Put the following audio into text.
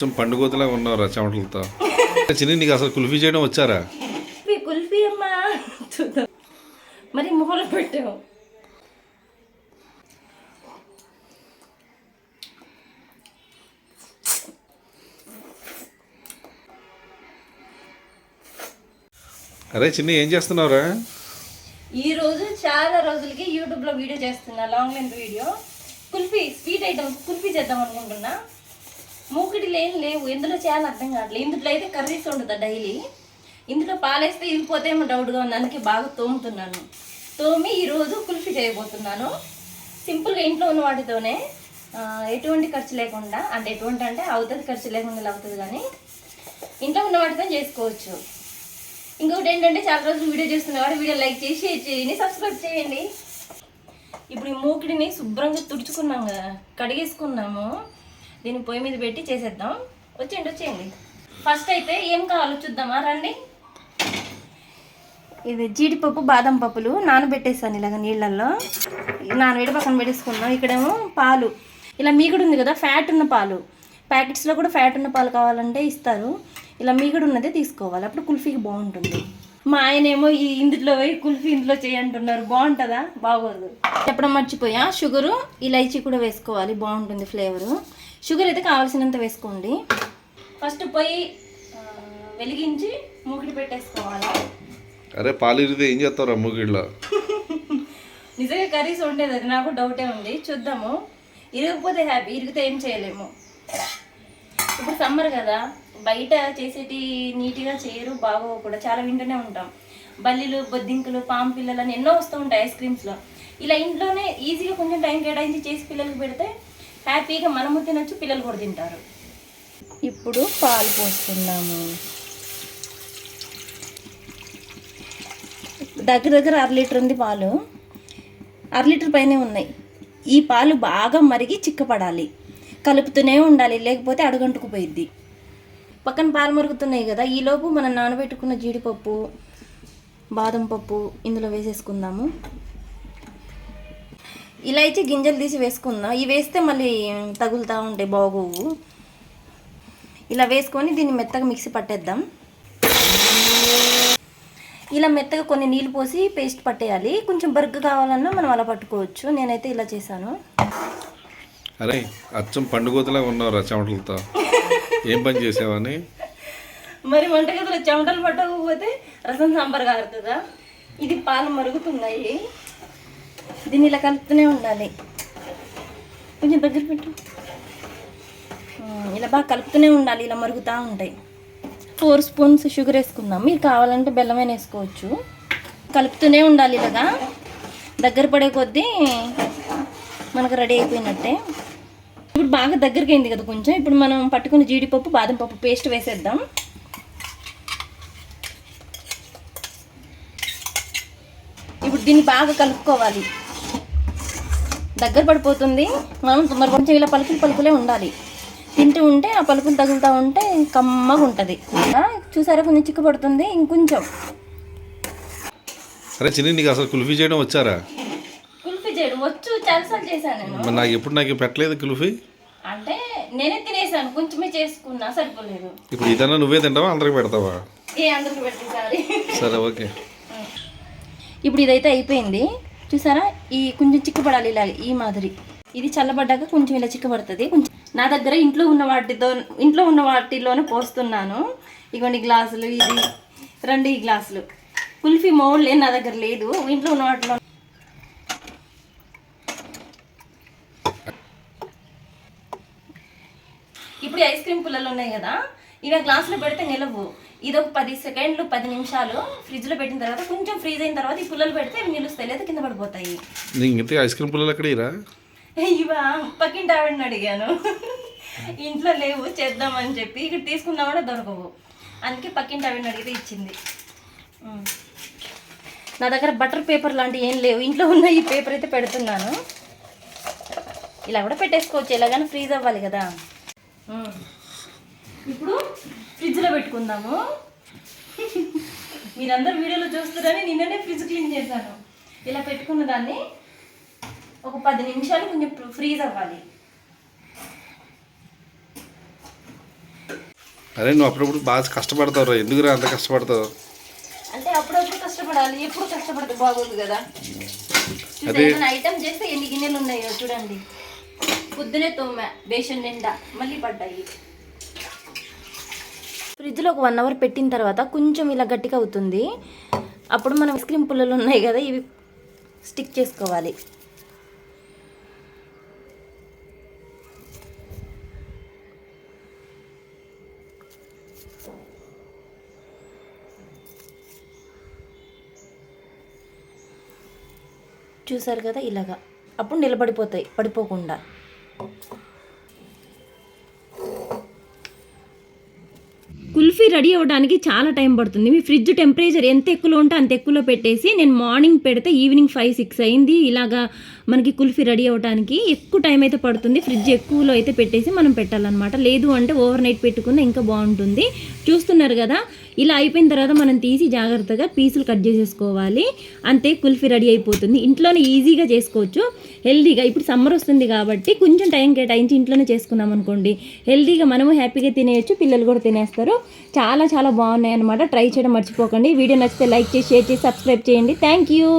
కొంచెం పండుగోతలా ఉన్నావురా చెమటలతో. చిన్ని నీకు అసలు కుల్ఫీ చేయడం వచ్చారా? కుల్ఫీ అమ్మా. చూద్దాం. మరి మొహలు పెట్టావు. అరే చిన్ని ఏం చేస్తున్నావురా? ఈ రోజు చాలా రోజులకి యూట్యూబ్లో వీడియో చేస్తున్నా long length video. Kulfi sweet item kulfi చేద్దాం అనుకుంటున్నా. మూకిటిలు ఏం లేవు. ఎందులో చేయాలని అర్థం కావట్లేదు. ఇందులో అయితే కర్రీస్ ఉండదు డైలీ. ఇందులో పాలేస్తే ఇరిగిపోతేమో డౌట్గా ఉంది. అందుకే బాగా తోముతున్నాను. తోమి ఈరోజు కుల్ఫీ చేయబోతున్నాను. సింపుల్గా ఇంట్లో ఉన్న వాటితోనే ఎటువంటి ఖర్చు లేకుండా అంటే ఎటువంటి అంటే అవుతుంది ఖర్చు లేకుండా అవుతుంది కానీ ఇంట్లో ఉన్న వాటితో చేసుకోవచ్చు. ఇంకొకటి ఏంటంటే చాలా రోజులు వీడియో చూస్తున్నవాడు వీడియో లైక్ చేసి షేర్ చేయండి సబ్స్క్రైబ్ చేయండి. ఇప్పుడు ఈ మూకిడిని శుభ్రంగా తుడుచుకున్నాం కదా కడిగేసుకున్నాము. దీన్ని పొయ్యి మీద పెట్టి చేసేద్దాం. వచ్చేయండి వచ్చేయండి. ఫస్ట్ అయితే ఏం కావాలో చూద్దామా? రండి. ఇది జీడిపప్పు బాదం పప్పులు నానబెట్టేసాను ఇలాగ నీళ్ళల్లో. నానబెట్టి పక్కన పెట్టేసుకున్నాం ఇక్కడేమో పాలు. ఇలా మీగుడు ఉంది కదా ఫ్యాట్ ఉన్న పాలు. ప్యాకెట్స్లో కూడా ఫ్యాట్ ఉన్న పాలు కావాలంటే ఇస్తారు. ఇలా మీగుడు ఉన్నదే తీసుకోవాలి. అప్పుడు కుల్ఫీకి బాగుంటుంది. మా ఆయన ఏమో ఈ ఇందులో పోయి కుల్ఫీ ఇందులో చేయంటున్నారు బాగుంటుందా? బాగోదు. చెప్పడం మర్చిపోయా. షుగరు ఇలైచీ కూడా వేసుకోవాలి. బాగుంటుంది ఫ్లేవరు షుగర్ అయితే కావాల్సినంత వేసుకోండి. ఫస్ట్ పొయ్యి వెలిగించి మూకిడి పెట్టేసుకోవాలి. అరే పాలు ఇరితే ఏం చేస్తావురా మూగిళ్ళలో నిజంగా కర్రీస్ ఉండేది అది నాకు డౌటే ఉంది. చూద్దాము. ఇరగకపోతే హ్యాపీ ఇరిగితే ఏం చేయలేము. ఇప్పుడు సమ్మర్ కదా బయట చేసేటి నీట్గా చేయరు బాగోవు కూడా. చాలా వింటూనే ఉంటాం. బల్లీలు బొద్దింకులు పాము పిల్లలు అని ఎన్నో వస్తూ ఉంటాయి ఐస్ క్రీమ్స్లో. ఇలా ఇంట్లోనే ఈజీగా కొంచెం టైం కేటాయించి చేసి పిల్లలకి పెడితే హ్యాపీగా మనము తినొచ్చు పిల్లలు కూడా తింటారు. ఇప్పుడు పాలు పోసుకుందాము. దగ్గర దగ్గర అర లీటర్ ఉంది పాలు. అర లీటర్ పైనే ఉన్నాయి. ఈ పాలు బాగా మరిగి చిక్కపడాలి. కలుపుతూనే ఉండాలి లేకపోతే అడుగంటుకుపోయిద్ది. పక్కన పాలు మరుగుతున్నాయి కదా ఈలోపు మనం నానబెట్టుకున్న జీడిపప్పు బాదం పప్పు ఇందులో వేసేసుకుందాము. ఇలాచి గింజలు తీసి వేసుకుందాం? ఇవి వేస్తే మళ్ళీ తగులుతూ ఉంటాయి బాగోవు. ఇలా వేసుకొని దీన్ని మెత్తగా మిక్సీ పట్టేద్దాం. ఇలా మెత్తగా కొన్ని నీళ్ళు పోసి పేస్ట్ పట్టేయాలి. కొంచెం బర్గ్ కావాలన్నా మనం అలా పట్టుకోవచ్చు. నేనైతే ఇలా చేశాను. అరే అచ్చం పండుగోతలా ఉన్నావురా చెమటలతో. ఏం పని చేసావని మరి వంటగదిలో చెమటలు పట్టకపోతే రసం సాంబార్ కారుతుందా? ఇది పాలు మరుగుతున్నాయి. దీన్ని ఇలా కలుపుతూనే ఉండాలి. కొంచెం దగ్గర పెట్టు. ఇలా బాగా కలుపుతూనే ఉండాలి. ఇలా మరుగుతూ ఉంటాయి. ఫోర్ స్పూన్స్ షుగర్ వేసుకుందాం. మీరు కావాలంటే బెల్లమైన వేసుకోవచ్చు. కలుపుతూనే ఉండాలి ఇలాగా. దగ్గర పడే కొద్దీ మనకు రెడీ అయిపోయినట్టే. ఇప్పుడు బాగా దగ్గరికి అయింది కదా కొంచెం. ఇప్పుడు మనం పట్టుకున్న జీడిపప్పు బాదం పప్పు పేస్ట్ వేసేద్దాం. దీన్ని బాగా కలుపుకోవాలి. దగ్గర పడిపోతుంది. మనం మరి కొంచెం ఇలా పలుకులు పలుకులే ఉండాలి. తింటూ ఉంటే ఆ పలుకులు తగులుతూ ఉంటే కమ్మగా ఉంటుంది. చూసారా? కొంచెం చిక్కు పడుతుంది ఇంకొంచెం. అరే చిన్ని నీకు అసలు కుల్ఫీ చేయడం వచ్చారా? కుల్ఫీ చేయడం వచ్చు. చాలాసార్లు చేశాను నాకు ఎప్పుడు నాకు పెట్టలేదు కుల్ఫీ? అంటే నేనే తినేసాను. కొంచెమే చేసుకున్నా. సరిపోలేదు. ఇప్పుడు ఇదన్నా నువ్వే తింటావా? అందరికి పెడతావా? ఏ అందరికి పెట్టేసారి సరే ఓకే. ఇప్పుడు ఇదైతే అయిపోయింది. చూసారా? ఈ కొంచెం చిక్కబడాలి ఇలా ఈ మాదిరి. ఇది చల్లబడ్డాక కొంచెం ఇలా చిక్కబడుతుంది. కొంచెం నా దగ్గర ఇంట్లో ఉన్న వాటితో ఇంట్లో ఉన్న వాటిలోనే పోస్తున్నాను. ఇగోండి గ్లాసులు ఇది. రెండు ఈ గ్లాసులు. కుల్ఫీ మౌల్ నా దగ్గర లేదు. ఇంట్లో ఉన్న వాటిలో ఇప్పుడు ఐస్ క్రీమ్ పుల్లలు ఉన్నాయి కదా. ఇవి గ్లాసులో పెడితే నిలవు. ఇది ఒక పది సెకండ్లు పది నిమిషాలు ఫ్రిడ్జ్లో పెట్టిన తర్వాత కొంచెం ఫ్రీజ్ అయిన తర్వాత ఈ పుల్లలు పెడితే అవి నిలుస్తాయి లేదా కింద పడిపోతాయి. ఐస్ క్రీమ్ పుల్లలు ఎక్కడ ఇరా ఇవా పక్కింటి ఆవిడని అడిగాను. ఇంట్లో లేవు చేద్దామని చెప్పి ఇక్కడ తీసుకున్నా కూడా దొరకవు. అందుకే పక్కింటి ఆవిడని అడిగితే ఇచ్చింది. నా దగ్గర బటర్ పేపర్ లాంటివి ఏం లేవు. ఇంట్లో ఉన్న ఈ పేపర్ అయితే పెడుతున్నాను. ఇలా కూడా పెట్టేసుకోవచ్చు. ఎలాగైనా ఫ్రీజ్ అవ్వాలి కదా. ఇప్పుడు ఫ్రిడ్జ్లో పెట్టుకుందాము. మీరందరూ వీడియోలో చూస్తారని నిన్ననే ఫ్రిడ్జ్ క్లీన్ చేశాను. ఇలా పెట్టుకున్న దాన్ని ఒక పది నిమిషాలు కొంచెం ఫ్రీజ్ అవ్వాలి. అరే నువ్వు అప్పుడప్పుడు బాగా కష్టపడతావు ఎందుకురా అంత కష్టపడతావు? అంటే అప్పుడప్పుడు కష్టపడాలి. ఎప్పుడు కష్టపడితే బాగోదు కదా? ఐటమ్ చేస్తే ఎన్ని గిన్నెలు ఉన్నాయో చూడండి. పొద్దునే తోమ బేషన్ నిండా మళ్ళీ పడ్డాయి. ఫ్రిడ్జ్లో ఒక వన్ అవర్ పెట్టిన తర్వాత కొంచెం ఇలా గట్టిగా అవుతుంది. అప్పుడు మనం ఐస్ క్రీమ్ పుల్లలు ఉన్నాయి కదా ఇవి స్టిక్ చేసుకోవాలి. చూసారు కదా ఇలాగా. అప్పుడు నిలబడిపోతాయి పడిపోకుండా. రెడీ అవ్వడానికి చాలా టైం పడుతుంది. మీ ఫ్రిడ్జ్ టెంపరేచర్ ఎంత ఎక్కువలో ఉంటే అంత ఎక్కువలో పెట్టేసి నేను మార్నింగ్ పెడితే ఈవినింగ్ ఫైవ్ సిక్స్ అయింది. ఇలాగా మనకి కుల్ఫీ రెడీ అవ్వడానికి ఎక్కువ టైం అయితే పడుతుంది. ఫ్రిడ్జ్ ఎక్కువలో అయితే పెట్టేసి మనం పెట్టాలన్నమాట. లేదు అంటే ఓవర్ నైట్ పెట్టుకున్న ఇంకా బాగుంటుంది. చూస్తున్నారు కదా ఇలా అయిపోయిన తర్వాత మనం తీసి జాగ్రత్తగా పీసులు కట్ చేసేసుకోవాలి. అంతే కుల్ఫీ రెడీ అయిపోతుంది. ఇంట్లోనే ఈజీగా చేసుకోవచ్చు. హెల్దీగా ఇప్పుడు సమ్మర్ వస్తుంది కాబట్టి కొంచెం టైం కేటాయించి ఇంట్లోనే చేసుకున్నాం అనుకోండి హెల్దీగా మనము హ్యాపీగా తినేయచ్చు పిల్లలు కూడా తినేస్తారు. చాలా చాలా బాగున్నాయి అనమాట ట్రై చేయడం మర్చిపోకండి. వీడియో నచ్చితే లైక్ చేసి షేర్ చేసి సబ్స్క్రైబ్ చేయండి. Thank you